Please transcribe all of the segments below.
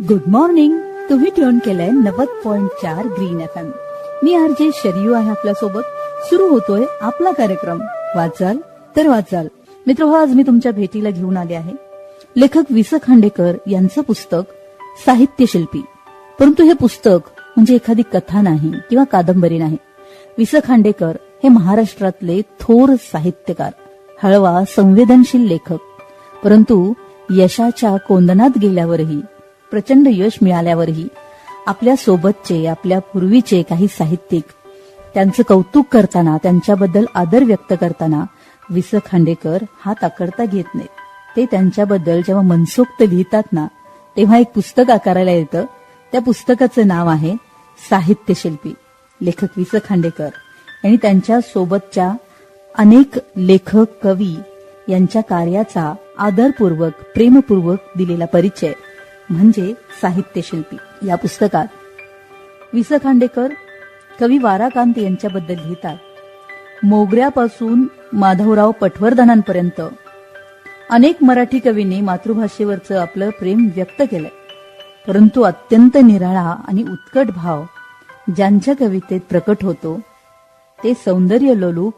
Good morning तुम्ही tune केलंय नव्वद पॉइंट चार ग्रीन एफ एम मी आर जे शरियू आहे आपल्यासोबत सुरू होतोय आपला कार्यक्रम. वाचाल तर वाचाल. मित्र हो आज मी तुमच्या भेटीला घेऊन आले आहे. लेखक वि स खांडेकर यांचं पुस्तक साहित्यशिल्पी. परंतु हे पुस्तक म्हणजे एखादी कथा नाही किंवा कादंबरी नाही. वि स खांडेकर हे महाराष्ट्रातले थोर साहित्यकार हळवा संवेदनशील लेखक. परंतु यशाच्या कोंदनात गेल्यावरही प्रचंड यश मिळाल्यावरही आपल्या सोबतचे आपल्या पूर्वीचे काही साहित्यिक त्यांचं कौतुक करताना त्यांच्याबद्दल आदर व्यक्त करताना वि स खांडेकर हा ताकडता घेत नाहीत. ते त्यांच्याबद्दल जेव्हा मनसोक्त लिहितात ना तेव्हा एक पुस्तक आकारायला येतं. त्या पुस्तकाचं नाव आहे साहित्यशिल्पी. लेखक वि स खांडेकर आणि त्यांच्या सोबतच्या अनेक लेखक कवी यांच्या कार्याचा आदरपूर्वक प्रेमपूर्वक दिलेला परिचय म्हणजे साहित्यशिल्पी. या पुस्तकात वि स खांडेकर कवी वाराकांत यांच्याबद्दल लिहितात मोगऱ्यापासून माधवराव पटवर्धनांपर्यंत अनेक मराठी कवींनी मातृभाषेवरचं आपलं प्रेम व्यक्त केलंय. परंतु अत्यंत निराळा आणि उत्कट भाव ज्यांच्या कवितेत प्रकट होतो ते सौंदर्य लोलूप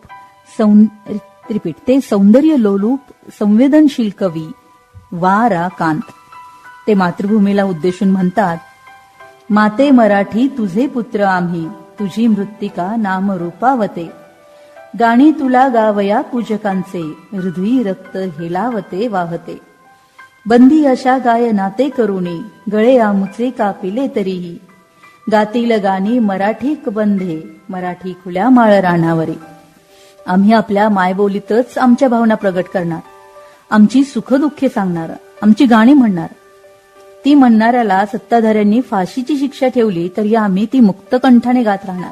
रिपीट ते सौंदर्य लोलूप संवेदनशील कवी वा रा कांत ते मातृभूमीला उद्देशून म्हणतात माते मराठी तुझे पुत्र आम्ही तुझी मृत्तिका नाम रूपावते गाणी तुला गावया पूजकांचे हृदयी रक्त हेलावते वाहते. बंदी अशा गाय नाते करुणी गळे आमुचे कापिले तरीही. गातील गाणी मराठी बंधे मराठी खुल्या माळ राणावरी आम्ही आपल्या मायबोलीतच आमच्या भावना प्रगट करणार. आमची सुखदुःखे सांगणार आमची गाणी म्हणणार. ती म्हणणाऱ्याला सत्ताधाऱ्यांनी फाशीची शिक्षा ठेवली तरी आम्ही ती मुक्त कंठाने गात राहणार.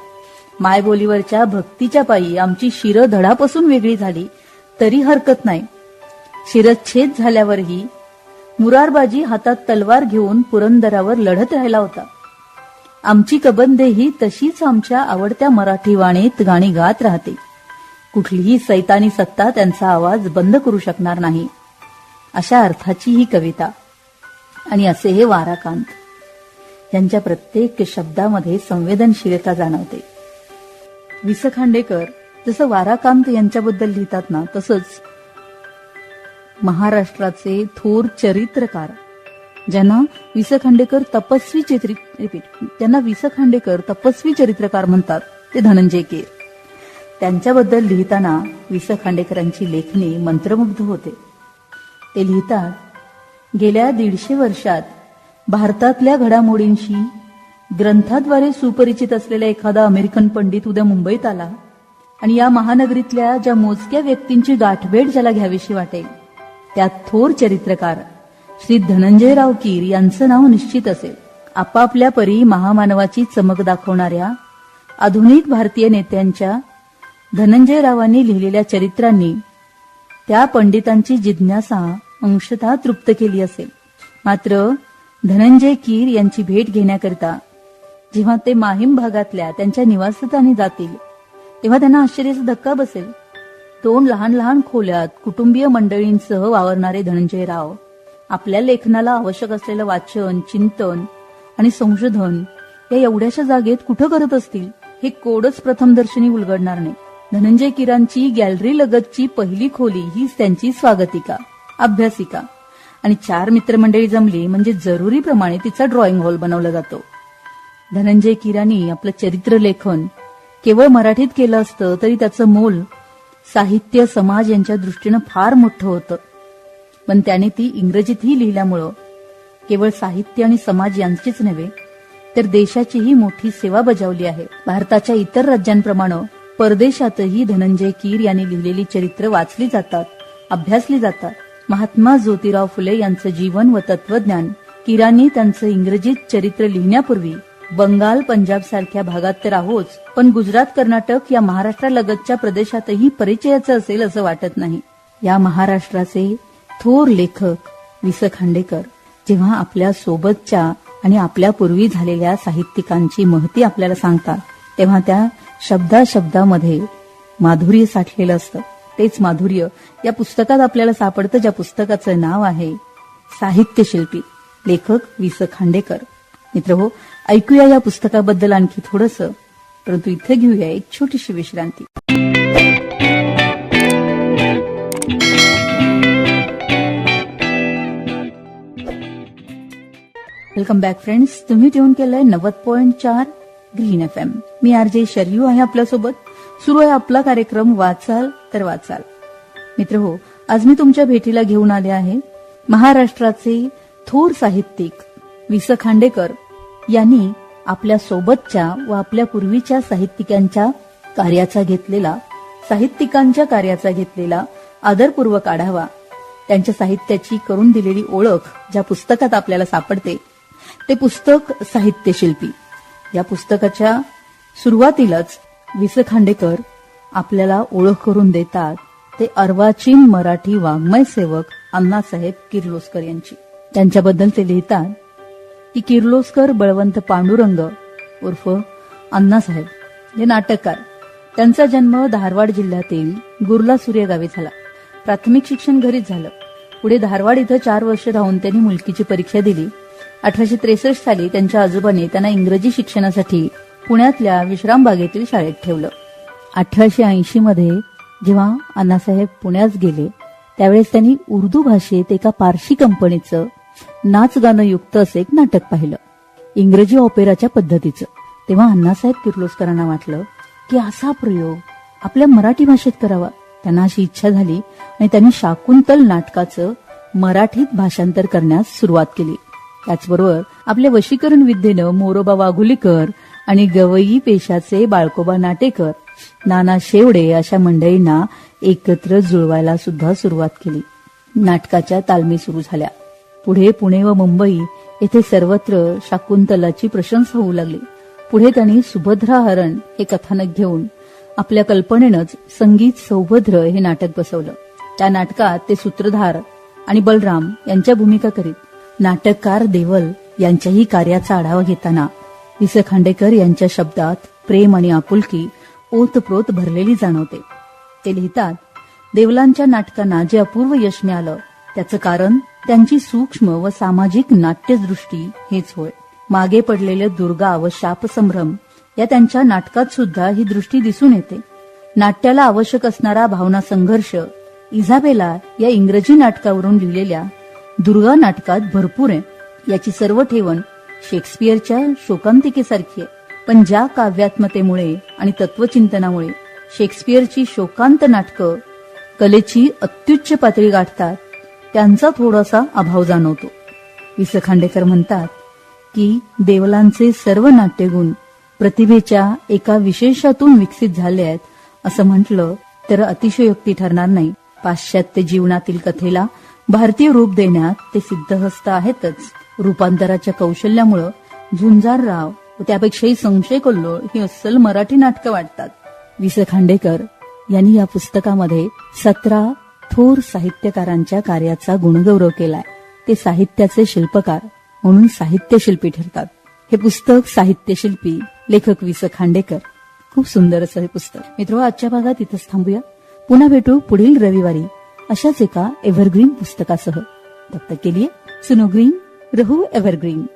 मायबोलीवरच्या भक्तीच्या पायी आमची शिर धडापासून वेगळी झाली तरी हरकत नाही. शिरच्छेद झाल्यावरही मुरारबाजी हातात तलवार घेऊन पुरंदरावर लढत राहिला होता. आमची कबंदेही तशीच आमच्या आवडत्या मराठी वाणीत गाणी गात राहते. कुठलीही सैतानी सत्ता त्यांचा आवाज बंद करू शकणार नाही. अशा अर्थाची ही कविता. आणि असे हे वाराकांत यांच्या प्रत्येक शब्दामध्ये संवेदनशीलता जाणवते. वि स खांडेकर जसं वाराकांत यांच्याबद्दल लिहितात ना तसंच महाराष्ट्राचे थोर चरित्रकार ज्यांना वि स खांडेकर तपस्वी चित्र त्यांना वि स खांडेकर तपस्वी चरित्रकार म्हणतात ते धनंजय केर. त्यांच्याबद्दल लिहिताना वि स खांडेकरांची लेखणी मंत्रमुग्ध होते. ते लिहितात गेल्या दीडशे वर्षात भारतातल्या घडामोडींशी ग्रंथाद्वारे सुपरिचित असलेला एखादा अमेरिकन पंडित उद्या मुंबईत आला आणि या महानगरीतल्या ज्या मोजक्या व्यक्तींची गाठभेट ज्याला घ्यावीशी वाटेल त्यात थोर चरित्रकार श्री धनंजयराव कीर यांचं नाव निश्चित असेल. आपापल्या परी महामानवाची चमक दाखवणाऱ्या आधुनिक भारतीय नेत्यांच्या धनंजयरावांनी लिहिलेल्या चरित्रांनी त्या पंडितांची जिज्ञासा अंशतः तृप्त केली असेल. मात्र धनंजय कीर यांची भेट घेण्याकरिता जेव्हा ते माहीम भागातल्या त्यांच्या निवासस्थानी जातील तेव्हा त्यांना आश्चर्याचा धक्का बसेल. दोन लहान लहान खोल्यात कुटुंबीय मंडळींसह वावरणारे धनंजय राव आपल्या लेखनाला आवश्यक असलेलं वाचन चिंतन आणि संशोधन या एवढ्याशा जागेत कुठं करत असतील हे कोडच प्रथमदर्शनी उलगडणार नाही. धनंजय किरांची गॅलरी लगतची पहिली खोली हीच त्यांची स्वागतिका. अभ्यासिका. आणि चार मित्रमंडळी जमली म्हणजे जरुरीप्रमाणे तिचा ड्रॉइंग हॉल बनवला जातो. धनंजय किराणी आपलं चरित्र लेखन केवळ मराठीत केलं असतं तरी त्याचं मोल साहित्य समाज यांच्या दृष्टीनं फार मोठं होतं. पण त्याने ती इंग्रजीतही लिहिल्यामुळं केवळ साहित्य आणि समाज यांचीच नव्हे तर देशाचीही मोठी सेवा बजावली आहे. भारताच्या इतर राज्यांप्रमाणे परदेशातही धनंजय कीर यांनी लिहिलेली चरित्र वाचली जातात अभ्यासली जातात. महात्मा ज्योतिराव फुले यांचं जीवन व तत्वज्ञान किरानी त्यांचं इंग्रजीत चरित्र लिहिण्यापूर्वी बंगाल पंजाब सारख्या भागात तर आहोच पण गुजरात कर्नाटक या महाराष्ट्रालगतच्या प्रदेशातही परिचयाचं असेल असं वाटत नाही. या महाराष्ट्राचे थोर लेखक वि स खांडेकर जेव्हा आपल्या सोबतच्या आणि आपल्या पूर्वी झालेल्या साहित्यिकांची महती आपल्याला सांगतात तेव्हा त्या शब्दा शब्दामध्ये माधुर्य साठलेलं असतं. तेच माधुर्य या पुस्तकात आपल्याला सापडतं ज्या पुस्तकाचं नाव आहे साहित्यशिल्पी लेखक वि स खांडेकर. मित्र हो ऐकूया या पुस्तकाबद्दल आणखी थोडस परंतु इथे घेऊया एक छोटीशी विश्रांती. वेलकम बॅक फ्रेंड्स तुम्ही ट्यून केलंय नव्वद पॉईंट चार ग्रीन एफ एम मी आर जे शर्यू आहे आपल्यासोबत. सुरू आहे आपला कार्यक्रम वाचाल तर वाचाल. मित्र हो आज मी तुमच्या भेटीला घेऊन आले आहे. महाराष्ट्राचे थोर साहित्यिक वि स खांडेकर यांनी आपल्या सोबतच्या व आपल्या पूर्वीच्या साहित्यिकांच्या कार्याचा घेतलेला साहित्यिकांच्या कार्याचा घेतलेला आदरपूर्वक आढावा त्यांच्या साहित्याची करून दिलेली ओळख ज्या पुस्तकात आपल्याला सापडते ते पुस्तक साहित्यशिल्पी. या पुस्तकाच्या सुरुवातीलाच वि स खांडेकर आपल्याला ओळख करून देतात. ते अर्वाचीन मराठी वाङ्मय सेवक अण्णासाहेब किर्लोस्कर यांची. त्यांच्याबद्दल ते लिहितात की किर्लोस्कर बळवंत पांडुरंग उर्फ अण्णासाहेब हे नाटककार. त्यांचा जन्म धारवाड जिल्ह्यातील गुर्ला सूर्य गावी झाला. प्राथमिक शिक्षण घरीच झालं. पुढे धारवाड इथं चार वर्ष राहून त्यांनी मुलकीची परीक्षा दिली. अठराशे त्रेसष्ट साली त्यांच्या आजोबांनी त्यांना इंग्रजी शिक्षणासाठी पुण्यातल्या विश्रामबागेतील शाळेत ठेवलं. अठराशे ऐंशी मध्ये जेव्हा अण्णासाहेब पुण्यात गेले त्यावेळेस त्यांनी उर्दू भाषेत एका पारशी कंपनीचं नाच गाणं युक्त असं एक नाटक पाहिलं. इंग्रजी ऑपेराच्या पद्धतीचं. तेव्हा अण्णासाहेब किर्लोस्करांना वाटलं की असा प्रयोग आपल्या मराठी भाषेत करावा. त्यांना अशी इच्छा झाली आणि त्यांनी शाकुंतल नाटकाचं मराठीत भाषांतर करण्यास सुरुवात केली. त्याचबरोबर आपल्या वशीकरण विद्येनं मोरोबा वाघुलीकर आणि गवई पेशाचे बाळकोबा नाटेकर नाना शेवडे अशा मंडळींना एकत्र जुळवायला सुद्धा सुरुवात केली. नाटकाच्या तालमी सुरू झाल्या. पुढे पुणे व मुंबई येथे सर्वत्र शाकुंतलाची प्रशंसा होऊ लागली. पुढे त्यांनी सुभद्रा हरण हे कथानक घेऊन आपल्या कल्पनेनंच संगीत सौभद्र हे नाटक बसवलं. त्या नाटकात ते सूत्रधार आणि बलराम यांच्या भूमिका करीत. नाटककार देवल यांच्याही कार्याचा आढावा घेताना वि स खांडेकर यांच्या शब्दात प्रेम आणि आपुलकी ओतप्रोत भरलेली जाणवते. ते लिहितात देवलांच्या नाटकांना जे अपूर्व यश मिळालं त्याचं कारण त्यांची सूक्ष्म व सामाजिक नाट्यदृष्टी हेच होय. मागे पडलेले दुर्गा व शापसंभ्रम या त्यांच्या नाटकात सुद्धा ही दृष्टी दिसून येते. नाट्याला आवश्यक असणारा भावना संघर्ष इझाबेला या इंग्रजी नाटकावरून लिहिलेल्या दुर्गा नाटकात भरपूर आहे. याची सर्व ठेवण शेक्सपियरच्या शोकांतिकेसारखी आहे. पण ज्या काव्यात्मतेमुळे आणि तत्वचिंतनामुळे शेक्सपियरची शोकांत नाटकं कलेची अत्युच्च पातळी गाठतात त्यांचा थोडासा अभाव जाणवतो. वि स खांडेकर म्हणतात की देवलांचे सर्व नाट्यगुण प्रतिभेच्या एका विशेषातून विकसित झाले आहेत असं म्हटलं तर अतिशयोक्ती ठरणार नाही. पाश्चात्य जीवनातील कथेला भारतीय रूप देण्यात ते सिद्धहस्त आहेतच. रूपांतराच्या कौशल्यामुळं झुंजारराव व त्यापेक्षाही संशय कोल्लोळ ही अस्सल मराठी नाटकं वाटतात. वि स खांडेकर यांनी या पुस्तकामध्ये सतरा थोर साहित्यकारांच्या कार्याचा गुणगौरव केलाय. ते साहित्याचे शिल्पकार म्हणून साहित्यशिल्पी ठरतात. हे पुस्तक साहित्यशिल्पी लेखक वि स खांडेकर. खूप सुंदर असं हे पुस्तक. मित्र आजच्या भागात इथंच थांबूया. पुन्हा भेटू पुढील रविवारी अशाच एका एव्हरग्रीन पुस्तकासह. तब केली सुनोग्रीन सुनो ग्रीन रहू एव्हरग्रीन